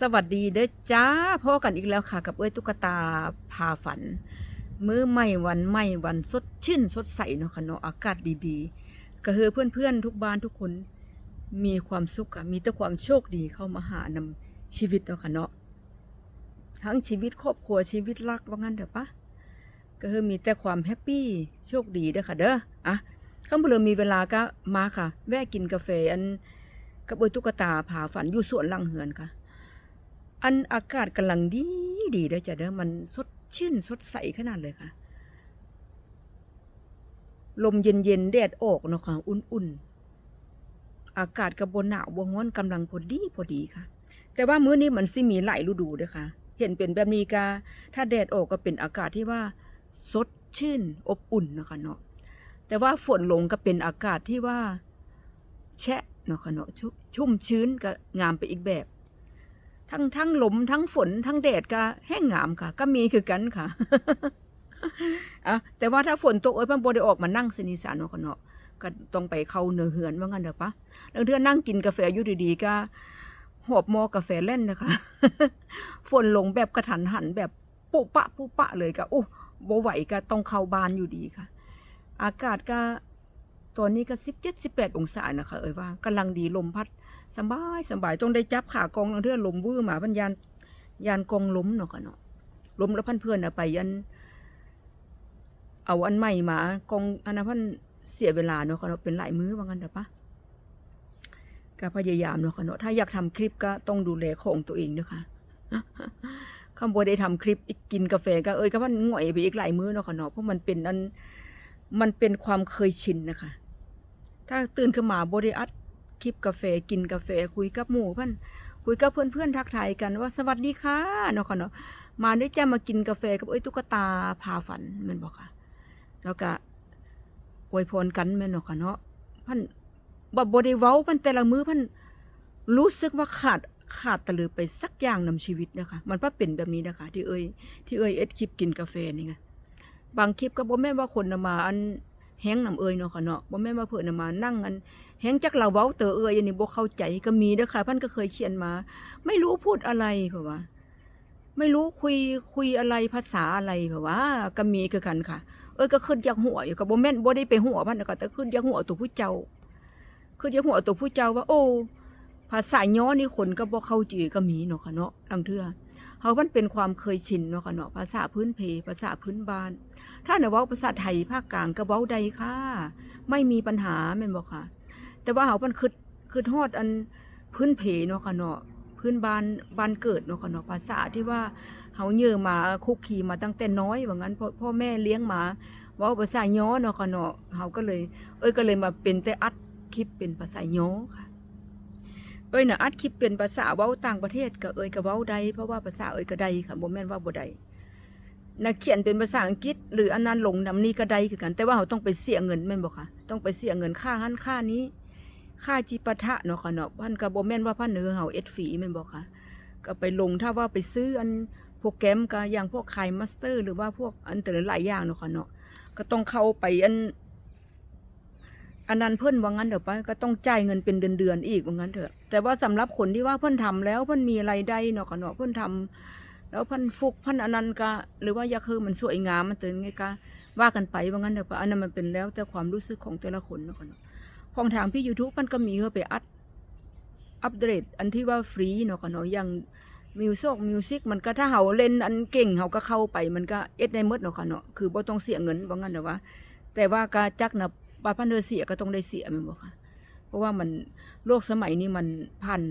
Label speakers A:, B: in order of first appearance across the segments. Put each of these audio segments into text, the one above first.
A: สวัสดีเด้อจ้าพ่อกันอีกแล้วค่ะ กับเอ้ยตุ๊กตาพาฝัน มื้อใหม่วันใหม่วันสดชื่นสดใสเนาะค่ะเนาะอากาศดีๆ ก็คือเพื่อนๆทุกบ้านทุกคน มีความสุขอะมีแต่ความโชคดีเข้ามาหานำชีวิตเนาะค่ะเนาะทั้งชีวิตครอบครัวชีวิตรักว่างั้นเถอะปะก็คือมีแต่ความแฮปปี้โชคดีเด้อค่ะเด้ออะข้างบนเรือมีเวลาก็มาค่ะ แวะกินกาแฟอันกับเอ้ยตุ๊กตาพาฝันอยู่สวนลังเหือนค่ะ อันอากาศกำลังดีดีเด้อจ้ะเด้อมันสดชื่นสดใสขนาดเลยค่ะ ลมเย็นๆแดดออกเนาะค่ะอุ่นๆ อากาศกับบนหนาวบร้อนกำลังพอดีพอดีค่ะ แต่ว่ามื้อนี้มันสิมีหลายฤดูเด้อค่ะ เห็นเป็นแบบนี้กาถ้าแดดออกก็เป็นอากาศที่ว่าสดชื่นอบอุ่นนะคะเนาะแต่ว่าฝนลงก็เป็นอากาศที่ว่าแฉะเนาะค่ะเนาะชชุ่มชื้นก็งามไปอีกแบบ ทั้งทั้งลมทั้งฝนทั้งแดดก็แห้งงามค่ะ ก็มีคือกันค่ะอะแต่ว่าถ้าฝนตกเอ้ยพันโบได้ออกมานั่งสนิสานเนเนาะก็ต้องไปเข้าเนื้อเหือนว่างั้นเถอะปะแล้วเดือนนั่งกินกาแฟอยู่ดีๆก็หอบมอกาแฟเล่นนะคะ ฝนลงแบบกระทันหันแบบปุปะปุปะเลยก็อู้โบไหวก็ต้องเข้าบ้านอยู่ดีค่ะ อากาศก็ ตอนนี้ก็สิบเจ็ดสิบแปดองศานะคะเอ้ยว่ากำลังดีลมพัดสบายสบายต้องได้จับขากองเทื่อลมวื้อหมาพันยานยานกองล้มเนาะค่ะเนาะล้มแล้วพันเพื่อนน่ะไปยัน เอาอันใหม่มากองอันนั้นพันเสียเวลาเนาะค่ะเนาะเป็นหลายมื้อว่างั้นเถอะปะก็พยายามเนาะค่ะเนาะถ้าอยากทำคลิปก็ต้องดูแลของตัวเองเนาะค่ะคำบได้ทำคลิปอีกกินกาแฟก็เอ้ยก็มันง่อยไปอีกหลายมื้อเนาะค่ะเนาะเพราะมันเป็นอันมันเป็นความเคยชินนะคะ ถ้าตื่นขึ้นมาบได้อัดคลิปกาแฟกินกาแฟคุยกับหมู่เพื่อนคุยกับเพื่อนเพื่อนๆทักทายกันว่าสวัสดีค่ะเนาะค่ะเนาะมาได้จะมากินกาแฟกับเอ้ยตุ๊กตาพาฝันแม่นบอกค่ะ แล้วก็อวยพรกันแม่นเนาะค่ะเนาะพันบ่บ่ได้เว้าพันแต่ละมื้อพันรู้สึกว่าขาดขาดตะลือไปสักอย่างนำชีวิตนะคะ มันก็เป็นแบบนี้นะคะ ที่เอ้ยที่เอ้ยเอ็ดคลิปกินกาแฟนี่ไงบางคลิปก็บ่แม่ว่าคนมาอัน แห้งนำเอ้ยเนาะค่ะเนาะบ่แม่นว่าเพิ่นน่ะมานั่งกันแฮงจักเราเว้าเตอเอยอันนี้บ่เข้าใจก็มีเด้อค่ะพันก็เคยเขียนมา ไม่รู้พูดอะไรเพราะว่า ไม่รู้คุยคุยอะไรภาษาอะไรเพราะว่าก็มีคือกันค่ะ เอ้ยก็ขึ้นจากหัวอยู่ก็บ่แม่นบ่ได้ไปหัวพันก็แต่ขึ้นจากหัวตัวผู้เจ้าขึ้นจากหัวตัวผู้เจ้าว่าโอ้ ภาษาย้อนี่คนก็บ่เข้าใจก็มีเนาะค่ะเนาะลังเทื่อเฮามันเป็นความเคยชินเนาะค่ะเนาะภาษาพื้นเพภาษาพื้นบ้าน ถ้าเนาะว้าภาษาไทยภาคกลางก็เว้าได้ค่ะ ไม่มีปัญหาแม่นบ่ค่ะ แต่ว่าเขาเพิ่นคิดคิดฮอดอันพื้นเพเนาะค่ะเนาะพื้นบ้านบ้านเกิดเนาะค่ะเนาะภาษาที่ว่าเฮาเยื่อมาคุกคีมาตั้งแต่น้อยว่างั้นพ่อพ่อแม่เลี้ยงมาเว้าภาษาย้อเนาะค่ะเนาะเฮาก็เลย เอ้ยก็เลยมาเป็นแต่อัดคลิปเป็นภาษาย้อค่ะ เอ้ยนะอัดคลิปเป็นภาษาเว้าต่างประเทศก็เอ้ยก็เว้าได้เพราะว่าภาษาเอ้ยก็ได้ค่ะบ่แม่นว่าบ่ได้นักเขียนเป็นภาษาอังกฤษ หรืออันนั้นลงนำนี้ก็ได้คือกัน แต่ว่าเราต้องไปเสียเงินแม่นบ่คะต้องไปเสียเงินค่าหันค่านี้ ค่าจิปาถะเนาะค่ะเนาะพันก็บ่แม่นว่าพันเนือเฮาเอ็ดฟรีแม่นบ่คะก็ไปลงถ้าว่าไปซื้ออันโปรแกรมก็อย่างพวกคายมาสเตอร์ หรือว่าพวกอันแต่หลายอย่างเนาะค่ะเนาะก็ต้องเข้าไปอัน อันนั้นเพิ่นว่างั้นเถอะปะก็ต้องจ่ายเงินเป็นเดือนๆอีกว่างั้นเถอะ แต่ว่าสำหรับคนที่ว่าเพิ่นทำแล้วเพิ่นมีรายได้เนาะค่ะเนาะเพิ่นทำแล้วเพิ่นฟุกเพิ่นอันนั้นก็หรือว่าอยากคือมันสวยงามมันเตือนไงก็ว่ากันไปว่างั้นเถอะปะอันนั้นมันเป็นแล้วแต่ความรู้สึกของแต่ละคนเนาะค่ะเนาะของทางพี่ YouTube มันก็มีเฮาไปอัดอัปเดตอันที่ว่าฟรีเนาะค่ะเนาะอย่างมิวสิกมิวสิกมันก็ถ้าเฮาเล่นอันเก่งเฮาก็เข้าไปมันก็เอ็ดได้หมดเนาะค่ะเนาะคือบ่ต้องเสียเงินว่างั้นเด้อว่าแต่ว่าก็จักนะ บาดพันเดอเสียก็ต้องได้เสียแม่นบ่ค่ะ เพราะว่ามันโลกสมัยนี้มันผ่าน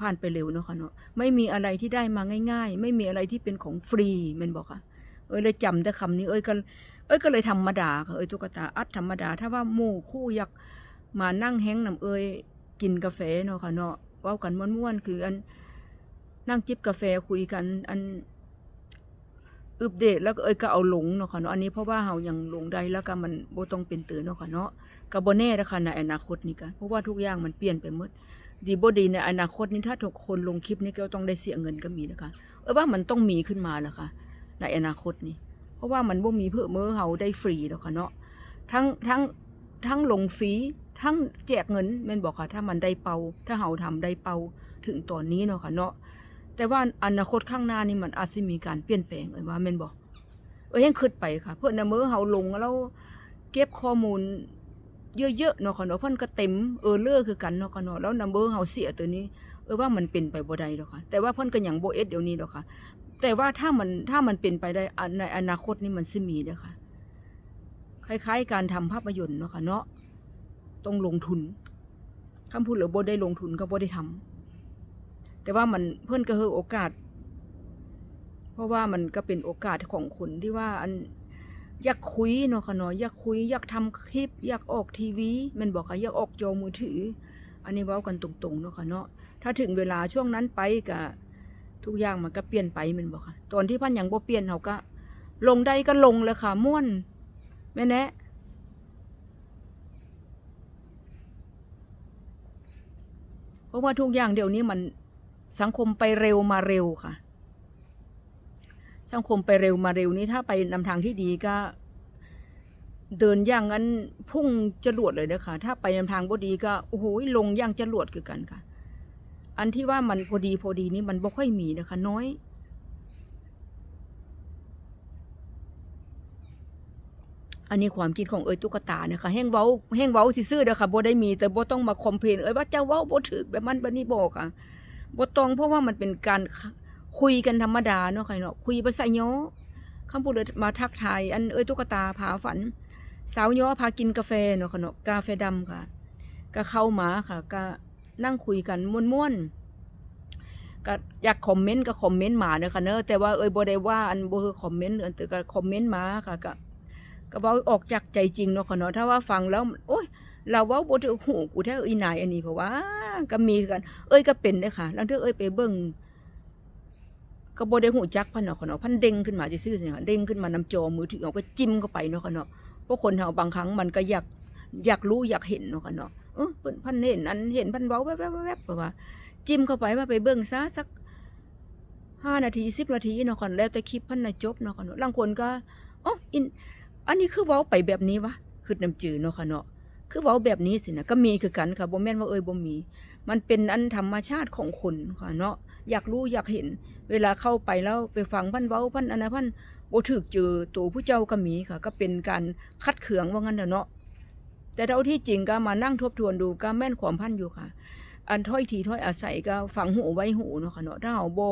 A: ผ่านไปเร็วเนาะค่ะเนาะไม่มีอะไรที่ได้มาง่าย ๆ ไม่มีอะไรที่เป็นของฟรีม่นบ่ค่ะ เอ้ยเลยจำแต่คำนี้ เอ้ยก็เอ้ยก็เลยธรรมดาค่ะเอ้ยตุ๊กตาอัดธรรมดา ถ้าว่าหมู่คู่อยากมานั่งแห้งน้ำเอ้ยกินกาแฟเนาะค่ะเนาะเว้ากันม่วนๆคืออันนั่งจิบกาแฟคุยกันอัน อึปเดตแล้วก็เอ้ยก็เอาหลงเนาะค่ะเนาะอันนี้เพราะว่าเฮายังหลงได้แล้วก็มันบ่ต้องเป็นตื่นเนาะค่ะเนาะก็บ่แน่นะคะในอนาคตนี่ก็เพราะว่าทุกอย่างมันเปลี่ยนไปหมดดีบ่ดีในอนาคตนี้ถ้าทุกคนลงคลิปนี้ก็ต้องได้เสียเงินก็มีนะคะเอ้ยว่ามันต้องมีขึ้นมาแหละค่ะในอนาคตนี้เพราะว่ามันบ่มีเพื่อมือเฮาได้ฟรีแล้วค่ะเนาะทั้งทั้งทั้งลงฟรีทั้งแจกเงินแม่นบอกค่ะถ้ามันได้เป่าถ้าเฮาทำได้เป่าถึงตอนนี้เนาะค่ะเนาะ แต่ว่าอนาคตข้างหน้านี่มันอาจสิมีการเปลี่ยนแปลงเอ้ยว่าแม่นบ่เอ้ยยังคิดไปค่ะ เพิ่นน่ะมื้อเฮาลงแล้วเก็บข้อมูลเยอะๆเนาะค่ะเนาะเพิ่นก็เต็มเออเลอคือกันเนาะค่ะเนาะแล้วนัมเบอร์เฮาเสียตัวนี้เออว่ามันเป็นไปบ่ได้ดอกค่ะ แต่ว่าเพิ่นก็ยังบ่เอ็ดเดี๋ยวนี้ดอกค่ะ แต่ว่าถ้ามันถ้ามันเป็นไปได้อในอนาคตนี่มันสิมีเด้อค่ะ คล้ายๆ การทำภาพยนตร์เนาะค่ะเนาะต้องลงทุนคำพูดหรือบ่ได้ลงทุนก็บ่ได้ทำ แต่ว่ามันเพิ่นก็เฮอโอกาส เพราะว่ามันก็เป็นโอกาสของคนที่ว่าอันอยากคุยเนาะค่ะเนาะอยากคุยอยากทำคลิป อยากออกทีวีมันบอกค่ะอยากออกจอมือถือ อันนี้เว้ากันตรงๆเนาะค่ะเนาะถ้าถึงเวลาช่วงนั้นไปก็ทุกอย่างมันก็เปลี่ยนไปมันบอกค่ะ ตอนที่พันยังบ่เปลี่ยนเฮาก็ ลงได้ก็ลงเลยค่ะม่วนแม่แนะเพราะว่าทุกอย่างเดี๋ยวนี้มัน สังคมไปเร็วมาเร็วค่ะ สังคมไปเร็วมาเร็วนี้ถ้าไปนำทางที่ดีก็ เดินอย่างนั้นพุ่งจรวดเลยนะคะถ้าไปนำทางบ่ดีก็โอ้โหลงย่างจรวดคือกันค่ะ อันที่ว่ามันพอดีพอดีนี่มันบ่ค่อยมีนะคะ น้อยอันนี้ความคิดของเอ้ยตุ๊กตานะคะแห้งเว้าแห้งเว้าซื่อๆเด้อค่ะบ่ได้มีแต่บ่ต้องมาคอมเพลนเอ้ยว่าเจ้าเว้าบ่ถูกแบบมันบบนี้บ่ค่ะ บ่ต้องเพราะว่ามันเป็นการคุยกันธรรมดาเนาะค่ะเนาะคุยภาษาย้อคำพูดมาทักทายอันเอ้ยตุ๊กตาผาฝัน สาวย้อพากินกาแฟเนาะค่ะเนาะกาแฟดำค่ะก็เข้ามาค่ะก็นั่งคุยกันม่วนๆก็อยากคอมเมนต์ก็คอมเมนต์มาเนาะค่ะเนอะแต่ว่าเอ้ยบ่ได้ว่าอันบ่คือคอมเมนต์แต่ก็คอมเมนต์มาค่ะก็ก็เว้าออกจากใจจริงเนาะค่ะเนาะถ้าว่าฟังแล้วโอ๊ยเราเว้าบ่ถึงหูกูแท้อีนายอันนี้เพราะว่า ก็มีกัน เอ้ยก็เป็นเด้ค่ะแล้วเธอเอ้ยไปเบิ่งก็บ่ได้หูจักพันเนาะค่ะเนาะพันเด้งขึ้นมาจะซื่อเนี่ยเด้งขึ้นมานำจอมือถือเอาก็จิ้มเข้าไปเนาะค่ะเนาะเพราะคนเฮาบางครั้งมันก็อยากอยากรู้อยากเห็นเนาะค่ะเนาะเออเพิ่นพันเห็นอันเห็นพันเว้าแวบๆๆๆว่า จิ้มเข้าไปว่าไปเบิ่งซะสักห้านาที10นาทีเนาะค่ะแล้วแต่คลิปพันน่ะจบเนาะค่ะเนาะบางคนก็อ๋ออิน อันนี้คือเว้าไปแบบนี้วะคือน้ำจืดเนาะค่ะเนาะ คือเว้าแบบนี้สินะก็มีคือกันค่ะบ่แม่นว่าเอ้ยบ่มี มันเป็นอันธรรมชาติของคนค่ะเนาะอยากรู้อยากเห็น เวลาเข้าไปแล้วไปฟังพันเว้าพันอันนั้นพันบ่ถูกเจอตัวผู้เจ้าก็มีค่ะ ก็เป็นการคัดเขืองว่างั้นเถอะเนาะแต่เท่าที่จริงก็มานั่งทบทวนดูก็แม่นความพันอยู่ค่ะ อันถ้อยทีถ้อยอาศัยก็ฟังหูไว้หูเนาะค่ะเนาะถ้าเฮาบ่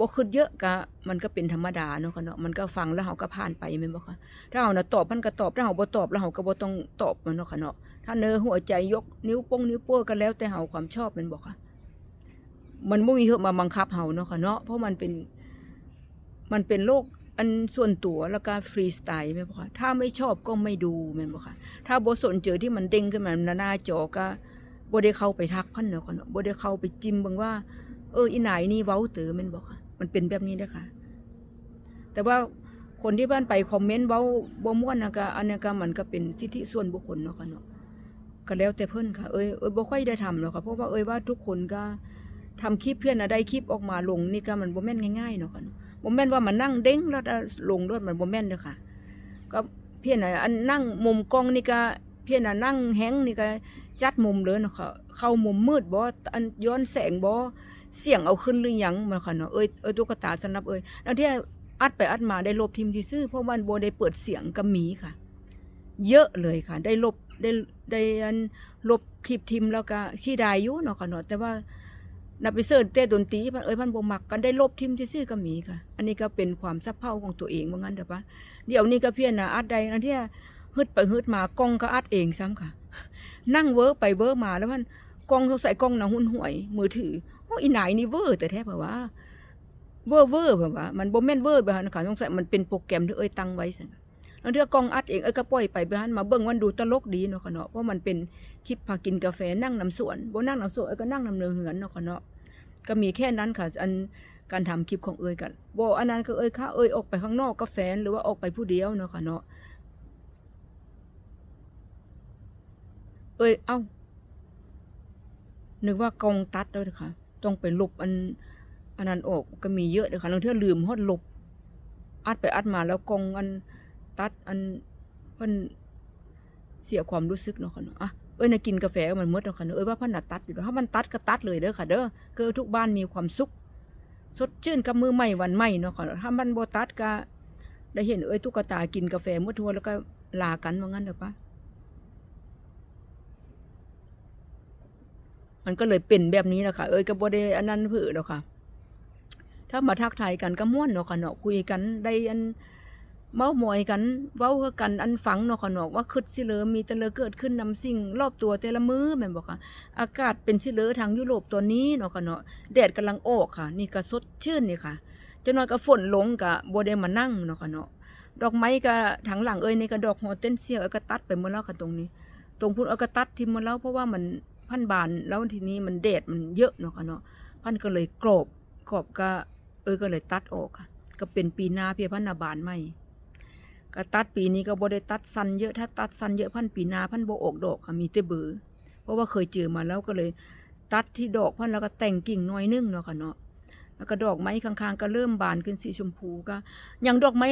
A: บ่คิดเยอะก็มันก็เป็นธรรมดาเนาะค่ะเนาะมันก็ฟังแล้วเฮาก็ผ่านไปแม่นบ่คะถ้าเฮาน่ะตอบมันก็ตอบถ้าเฮาบ่ตอบแล้วเฮาก็บ่ต้องตอบมันเนาะค่ะเนาะถ้าเนอหัวใจยกนิ้วโป้งนิ้วโป้ก็แล้วแต่เฮาความชอบแม่นบ่คะมันบ่มีเฮามาบังคับเฮาเนาะค่ะเนาะเพราะมันเป็นมันเป็นโลกอันส่วนตัวแล้วก็ฟรีสไตล์แม่นบ่คะถ้าไม่ชอบก็ไม่ดูแม่นบ่คะถ้าบ่สนเจอที่มันเด้งขึ้นมาหน้าจอก็บ่ได้เข้าไปทักพันเนาะค่ะเนาะบ่ได้เข้าไปจิ้มเบิ่งว่าเอออีไหนนี่เว้าเตอแม่นบ่คะ มันเป็นแบบนี้เด้ค่ะแต่ว่าคนที่บ้านไปคอมเมนต์เว้าบ่ม่วนนะก็อันนี้ก็มันก็เป็นสิทธิส่วนบุคคลเนาะค่ะเนาะก็แล้วแต่เพิ่อนค่ะเอ้ยเอ้ยบ่ค่อยได้ทำหรอกค่ะเพราะว่าเอ้ยว่าทุกคนก็ทำคลิปเพื่อนน่ะได้คลิปออกมาลงนี่ก็มันบ่แม่นง่ายๆเนาะค่ะเนาะบ่แม่นว่ามันนั่งเด้งแล้วลงด้วยมันบ่แม่นเด้อค่ะ ก็เพี้ยนน่ะอันนั่งมุมกล้องนี่ก็เพี้ยนน่ะนั่งแฮงนี่ก็จัดมุมเลยเนาะค่ะเข้ามุมมืดบ่อันย้อนแสงบ่ เสียงเอาขึ้นหรือยังมันค่ะเนาะเอ้ยเอ้ยตุ๊กตาสนับเอ้ยแล้วที่อัดไปอัดมาได้ลบทิมที่ซื่อเพราะมันโบได้เปิดเสียงก็มีค่ะ เยอะเลยค่ะ ได้ลบได้ได้อันลบคลิปทิมแล้วก็ขี้ดายอยู่เนาะค่ะเนาะแต่ว่านับไปเสิร์ชเต้ดนตรีพันเอ้ยพันบมักกันได้ลบทิมที่ซื่อก็มีค่ะ อันนี้ก็เป็นความซับเพ้าของตัวเองว่างั้นเถอะปะเดี๋ยวนี้ก็เพี้ยนนะอัดใดนะที่ฮึดไปฮึดมากล้องก็อัดเองซ้ำค่ะ นั่งเวอร์ไปเวอร์มาแล้วมันกล้องสงสัยกล้องนะหุ่นห่วย มือถือ อ้อีไหนนี่เวอร์แต่แท้เพราะว่าเวอร์เวอร์แบบว่ามันบ่แม่นเวอร์แบบนั้นค่ะสงสัยมันเป็นโปรแกรมที่เอ้ยตั้งไว้ซั่นแล้วเทื่อกองอัดเองเอ้ยก็ปล่อยไปแบบนั้นมาเบิ่งมันดูตลกดีเนาะค่ะเนาะเพราะมันเป็นคลิปพากินกาแฟนั่งนำสวนบ่นั่งนำสวนเอ้ยก็นั่งนำเนือเหือนเนาะค่ะเนาะก็มีแค่นั้นค่ะ อันการทำคลิปของเอ้ยกันบ่อันนั้นก็เอ้ยค่ะเอ้ยออกไปข้างนอกก็แฟหรือว่าออกไปผู้เดียวเนาะค่ะเนาะเอ้ยเอ้านึกว่ากองตัดแล้วเด้อค่ะ ต้องไปลบอันอันนั้นออกก็มีเยอะเลยค่ะบางเทื่อลืมฮอดลบ อัดไปอัดมาแล้วกองอันตัดอันเพิ่นเสียความรู้สึกเนาะค่ะเนาะอะเอ้ยนะกินกาแฟมันหมดเนาะค่ะเนาะเอ้ยว่าเพิ่นน่ะตัดอยู่ถ้ามันตัดก็ตัดเลยเด้อค่ะ เด้อคือทุกบ้านมีความสุขสดชื่นกับมือใหม่วันใหม่เนาะค่ะถ้ามันบ่ตัดก็ได้เห็นเอ้ยตุ๊กตากินกาแฟหมดทั่วแล้วก็ลากันว่างั้นเด้อปะ มันก็เลยเป็นแบบนี้แหละค่ะ เอ้ยก็บ่ได้อันนั้นผือดอกค่ะ ถ้ามาทักทายกันก็ม่วนเนาะค่ะเนาะคุยกันได้อันเมาหมอยกัน เว้าคือกันอันฝังเนาะค่ะเนาะว่าคิดสิเลอมีแต่เลอเกิดขึ้นนำสิ่ง รอบตัวแต่ละมือแม่นบ่ค่ะ อากาศเป็นสิเลอทางยุโรปตอนนี้เนาะค่ะเนาะแดดกำลังออกค่ะ นี่ก็สดชื่นนี่ค่ะจะนอยก็ฝนลงก็บ่ได้มานั่งเนาะค่ะเนาะดอกไม้ก็ทางหลังเอ้ยนี่ก็ดอกฮอร์เทนเซียเอ้ยก็ตัดไปหมดแล้วค่ะตรงนี้ ตรงพุ่นเอ้ยก็ตัดทิ่มหมดแล้วเพราะว่ามัน พันบานแล้วทีนี้มันแดดมันเยอะเนาะค่ะเนาะพันก็เลยกรอบกรอบก็ เอ้ยก็เลยตัดออกค่ะ ก็เป็นปีหน้าเพียพันนาบานใหม่ก็ตัดปีนี้ก็บ่ได้ตัดสั้นเยอะถ้าตัดสั้นเยอะพันปีหน้าพันโบออกดอกค่ะมีแต่เบือเพราะว่าเคยเจอมาแล้วก็เลย ตัดที่ดอกพันแล้วก็แต่งกิ่งน้อยนึงเนาะค่ะเนาะแล้วก็ดอกไม้ข้างๆ ก็เริ่มบานขึ้นสีชมพูก็อย่างดอกไม้